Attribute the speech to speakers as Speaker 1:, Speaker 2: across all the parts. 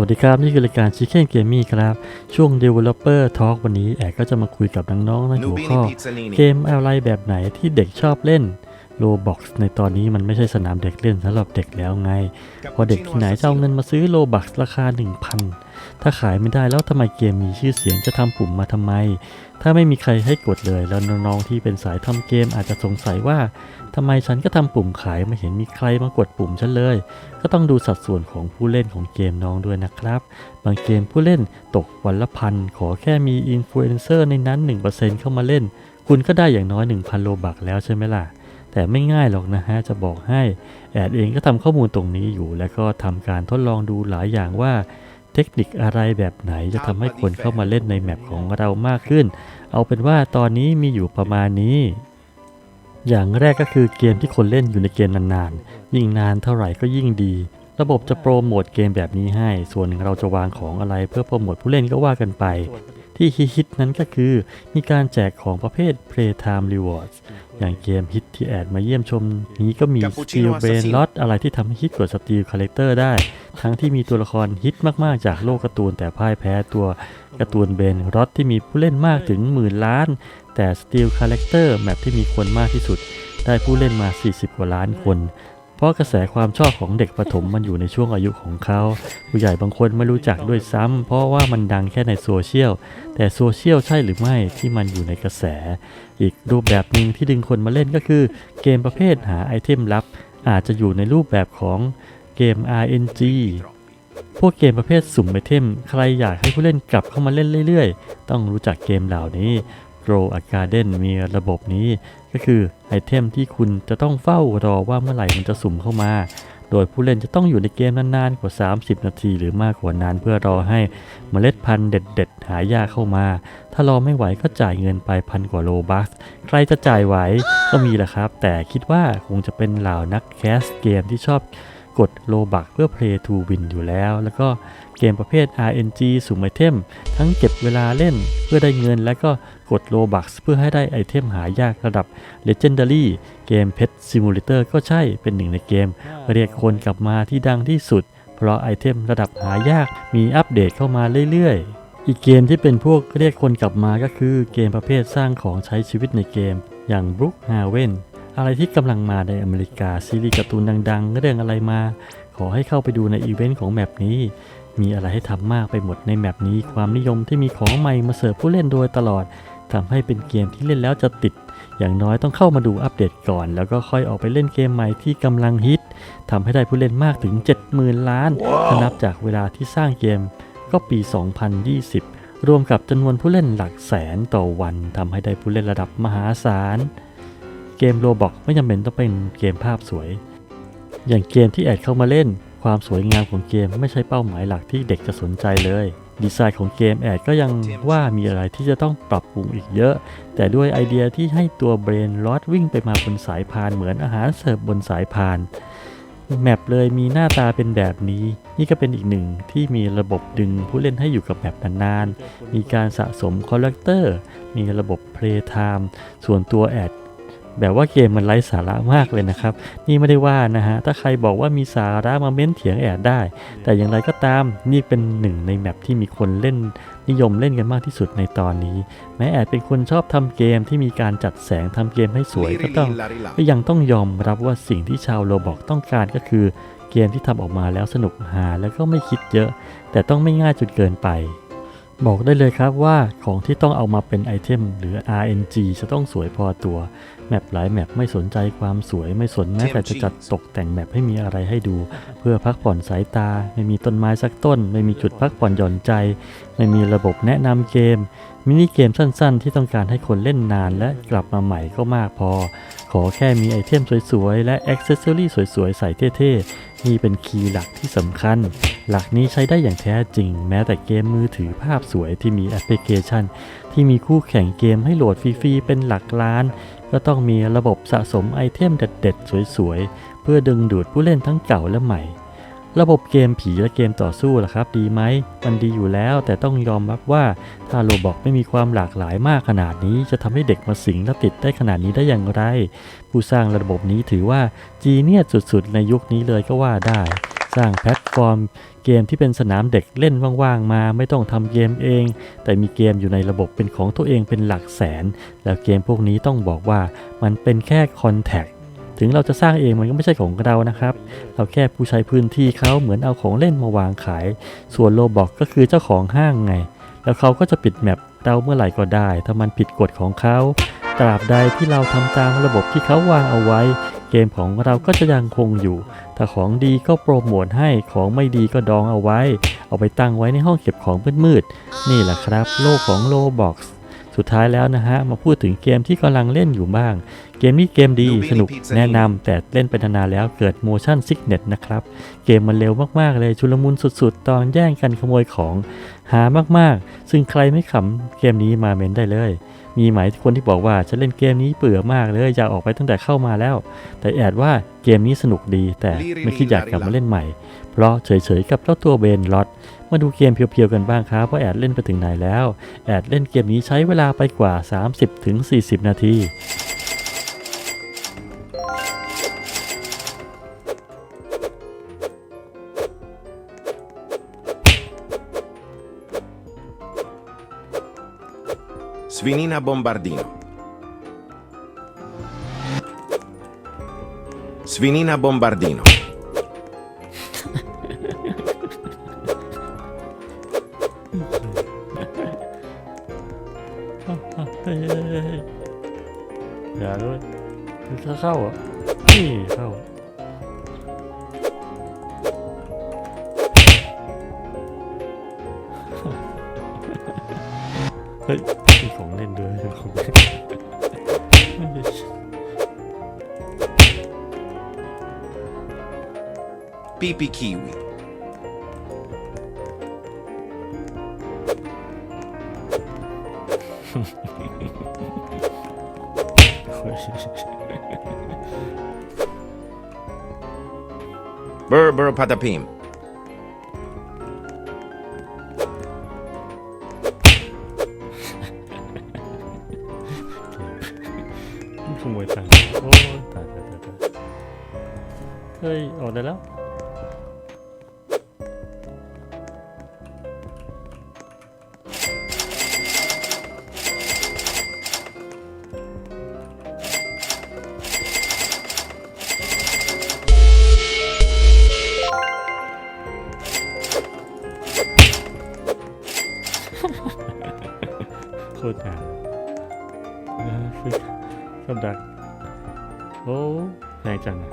Speaker 1: วัสดีครับ นี่คือรายการ Chicken Gaming ครับ ช่วง Developer Talk วันนี้แอดก็จะมาคุยกับน้องๆในหัวข้อ
Speaker 2: Nubini Pizzalini
Speaker 1: เกมอะไรแบบไหนที่เด็กชอบเล่น Roblox ในตอนนี้มันไม่ใช่สนามเด็กเล่นสำหรับเด็กแล้วไงเพราะเด็กที่ไหนจะเอาเงินมาซื้อ Robux ราคา 1,000 ถ้าขายไม่ได้แล้วทำไมเกมมีชื่อเสียงจะทำปุ่มมาทำไม ถ้าไม่มีใครให้กดเลย แล้วน้องๆที่เป็นสายทำเกมอาจจะสงสัยว่าทำไมฉันก็ทำปุ่มขายไม่เห็นมีใครมากดปุ่มฉันเลย ก็ต้องดูสัดส่วนของผู้เล่นของเกมน้องด้วยนะครับ บางเกมผู้เล่นตกวันละพันขอแค่มีอินฟลูเอนเซอร์ในนั้น 1%เข้ามาเล่น คุณก็ได้อย่างน้อย 1,000 โลบักแล้วใช่ไหมล่ะแต่ไม่ง่ายหรอกนะฮะ จะบอกให้ แอดเองก็ทำข้อมูลตรงนี้อยู่ แล้วก็ทำการทดลองดูหลายอย่างว่า ทคนิคอะไรแบบไหนจะทำให้คนเข้ามาเล่นในแมปของเรามากขึ้น เอาเป็นว่าตอนนี้มีอยู่ประมาณนี้ อย่างแรกก็คือเกมที่คนเล่นอยู่ในเกมนานๆ ยิ่งนานเท่าไหร่ก็ยิ่งดี ระบบจะโปรโมทเกมแบบนี้ให้ ส่วนเราจะวางของอะไรเพื่อโปรโมทผู้เล่นก็ว่ากันไป ที่ฮิตๆนั้นก็คือมีการแจกของประเภท Playtime Rewards อย่างเกมฮิตที่แอดมาเยี่ยมชม นี้ก็มี
Speaker 2: Cappuccino
Speaker 1: Steel Brain
Speaker 2: Assassin
Speaker 1: Lot อะไรที่ทำให้ฮิตกว่า Steel Character ได้ ทั้งที่มีตัวละครฮิตมากๆ จากโลกการ์ตูนแต่พ่ายแพ้ตัวการ์ตูนเบนรอตที่มีผู้เล่นมากถึงหมื่นล้าน แต่ Steel Character แมปที่มีคนมากที่สุด ได้ผู้เล่นมา 40 กว่าล้านคน เพราะกระแสความชอบของเด็กประถมมันอยู่ในช่วงอายุของเขา ผู้ใหญ่บางคนไม่รู้จักด้วยซ้ำเพราะว่ามันดังแค่ในโซเชียล แต่โซเชียลใช่หรือไม่ที่มันอยู่ในกระแส อีกรูปแบบหนึ่งที่ดึงคนมาเล่นก็คือ เกมประเภทหาไอเทมลับ อาจจะอยู่ในรูปแบบของเกม RNG พวกเกมประเภทสุ่มไอเทม ใครอยากให้ผู้เล่นกลับเข้ามาเล่นเรื่อยๆ ต้องรู้จักเกมเหล่านี้ Grow a Garden มีระบบนี้ก็คือไอเทมที่คุณจะต้องเฝ้ารอว่าเมื่อไหร่มันจะสุ่มเข้ามา โดยผู้เล่นจะต้องอยู่ในเกมนานๆ กว่า 30 นาทีหรือมากกว่านั้นเพื่อรอให้เมล็ดพันธุ์เด็ด ๆ หายากเข้ามา ถ้ารอไม่ไหวก็จ่ายเงินไปพันกว่าโลบัคใครจะจ่ายไหวก็มีแหละครับ แต่คิดว่าคงจะเป็นเหล่านักแคสเกมที่ชอบ กดโลบักเพื่อ Play to Win อยู่แล้ว แล้วก็เกมประเภท RNG สุ่มไอเทม ทั้งเก็บเวลาเล่นเพื่อได้เงิน และก็กดโลบักเพื่อให้ได้ไอเทมหายากระดับ Legendary เกม Pet Simulator ก็ใช่เป็นหนึ่งในเกม เรียกคนกลับมาที่ดังที่สุด เพราะไอเทมระดับหายากมีอัปเดตเข้ามาเรื่อยๆ อีกเกมที่เป็นพวกเรียกคนกลับมาก็คือเกมประเภทสร้างของใช้ชีวิตในเกม อย่าง Brook Haven อะไรที่กำลังมาในอเมริกาซีรีส์การ์ตูนดัง ๆ เรื่องอะไรมา ขอให้เข้าไปดูในอีเวนต์ของแมปนี้ มีอะไรให้ทำมากไปหมดในแมปนี้ ความนิยมที่มีของใหม่มาเสิร์ฟผู้เล่นโดยตลอดทำให้เป็นเกมที่เล่นแล้วจะติด อย่างน้อยต้องเข้ามาดูอัปเดตก่อน แล้วก็ค่อยออกไปเล่นเกมใหม่ที่กำลังฮิตทำให้ได้ผู้เล่นมากถึง 70,000 ล้านถ้านับจากเวลาที่สร้างเกมก็ปี 2020 รวมกับจำนวนผู้เล่นหลักแสนต่อวันทำให้ได้ผู้เล่นระดับมหาศาล เกมโรบอกไม่จำเป็นต้องเป็นเกมภาพสวย อย่างเกมที่แอดเข้ามาเล่น ความสวยงามของเกมไม่ใช่เป้าหมายหลักที่เด็กจะสนใจเลย ดีไซน์ของเกมแอดก็ยังว่ามีอะไรที่จะต้องปรับปรุงอีกเยอะ แต่ด้วยไอเดียที่ให้ตัวเบรนลอดวิ่งไปมาบนสายพานเหมือนอาหารเสิร์ฟบนสายพานแมปเลยมีหน้าตาเป็นแบบนี้ นี่ก็เป็นอีกหนึ่งที่มีระบบดึงผู้เล่นให้อยู่กับแมปนานๆ มีการสะสมคอลเลกเตอร์ มีระบบเพลย์ไทม์ส่วนตัวแอด แบบว่าเกมมันไร้สาระมากเลยนะครับ นี่ไม่ได้ว่านะฮะ ถ้าใครบอกว่ามีสาระมาเม้นเถียงแอดได้ แต่อย่างไรก็ตามนี่เป็นหนึ่งในแมปที่มีคนเล่นนิยมเล่นกันมากที่สุดในตอนนี้ แม้แอดเป็นคนชอบทำเกมที่มีการจัดแสงทำเกมให้สวยก็ต้องก็ยังต้องยอมรับว่าสิ่งที่ชาวโรบอกต้องการก็คือ เกมที่ทำออกมาแล้วสนุกหาแล้วก็ไม่คิดเยอะ แต่ต้องไม่ง่ายจนเกินไป บอกได้เลยครับว่าของที่ต้องเอามาเป็นไอเทมหรือ RNG จะต้องสวยพอตัว แมปหลายแมปไม่สนใจความสวยไม่สนแม้แต่จะจัดตกแต่งแมปให้มีอะไรให้ดู เพื่อพักผ่อนสายตา ไม่มีต้นไม้สักต้น ไม่มีจุดพักผ่อนหย่อนใจ ไม่มีระบบแนะนำเกม มินิเกมสั้นๆ ที่ต้องการให้คนเล่นนานและกลับมาใหม่ก็มากพอ ขอแค่มีไอเทมสวยๆ และอ็อกเซสซอรี่สวยๆ ใส่เท่ๆ นี่เป็นคีย์หลักที่สำคัญ หลักนี้ใช้ได้อย่างแท้จริง แม้แต่เกมมือถือภาพสวยที่มีแอปพลิเคชัน ที่มีคู่แข่งเกมให้โหลดฟรีๆเป็นหลักล้าน ก็ต้องมีระบบสะสมไอเทมเด็ดๆ สวยๆ เพื่อดึงดูดผู้เล่นทั้งเก่าและใหม่ ระบบเกมผีและเกมต่อสู้ล่ะครับ ดีไหมมันดีอยู่แล้ว แต่ต้องยอมรับว่าถ้าโรบอกไม่มีความหลากหลายมากขนาดนี้ จะทำให้เด็กมาสิงและติดได้ขนาดนี้ได้อย่างไร ผู้สร้างระบบนี้ถือว่าจีเนียสสุดๆ ในยุคนี้เลยก็ว่าได้สสร้างแพลตฟอร์ม เกมที่เป็นสนามเด็กเล่นว่างๆมา ไม่ต้องทำเกมเอง แต่มีเกมอยู่ในระบบเป็นของตัวเองเป็นหลักแสน แล้วเกมพวกนี้ต้องบอกว่ามันเป็นแค่คอนแทค ถึงเราจะสร้างเองมันก็ไม่ใช่ของเรานะครับ เราแค่ผู้ใช้พื้นที่เขาเหมือนเอาของเล่นมาวางขาย ส่วนโลบอกก็คือเจ้าของห้างไง แล้วเขาก็จะปิดแมปเราเมื่อไหร่ก็ได้ ถ้ามันผิดกฎของเขาตราบใดที่เราทำตามระบบที่เขาวางเอาไว้ เกมของเราก็จะยังคงอยู่ ถ้าของดีก็โปรโมทให้ของไม่ดีก็ดองเอาไว้ เอาไปตั้งไว้ในห้องเก็บของมืดๆนี่แหละครับ โลกของโลบ็อกซ์ สุดท้ายแล้วนะฮะมาพูดถึงเกมที่กำลังเล่นอยู่บ้าง เกมนี้เกมดีสนุกแนะนำแต่เล่นไปนานๆแล้วเกิด motion sickness นะครับ เกมมันเร็วมากๆเลยชุลมุนสุดๆ ตอนแย่งกันขโมยของหามากๆ ซึ่งใครไม่ขำเกมนี้มาเมนได้เลย มีไหมคนที่บอกว่าฉันเล่นเกมนี้เบื่อมากเลยอยากออกไปตั้งแต่เข้ามาแล้ว แต่แอดว่าเกมนี้สนุกดีแต่ไม่คิดอยากกลับมาเล่นใหม่ เพราะเฉยๆกับเจ้าตัวเบนลอต มาดูเกมเพียวๆกันบ้างครับว่าแอดเล่นไปถึงไหนแล้ว แอดเล่นเกมนี้ใช้เวลาไปกว่า 30-40 นาที
Speaker 2: Svinina Bombardino. Svinina Bombardino.
Speaker 1: เข้าเฮ้ยมีของเล่นด้วยมีของเล่น
Speaker 2: Pipi Kiwi.
Speaker 1: เฮ้ย
Speaker 2: Burr Burr Patapim.
Speaker 1: ขโมยตังค์โอ้ย ตายตายตายตายเฮ้ยออก โคตรหาเออคือกับดัก โอ้แรงจังอะ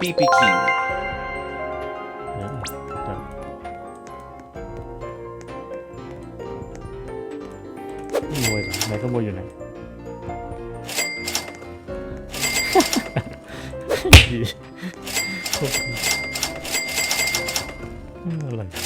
Speaker 2: Pipi Kiwi.
Speaker 1: เออกับดักขโมยเหรอไหนขโมยอยู่ไหนดีโคตรดีอืมอะไร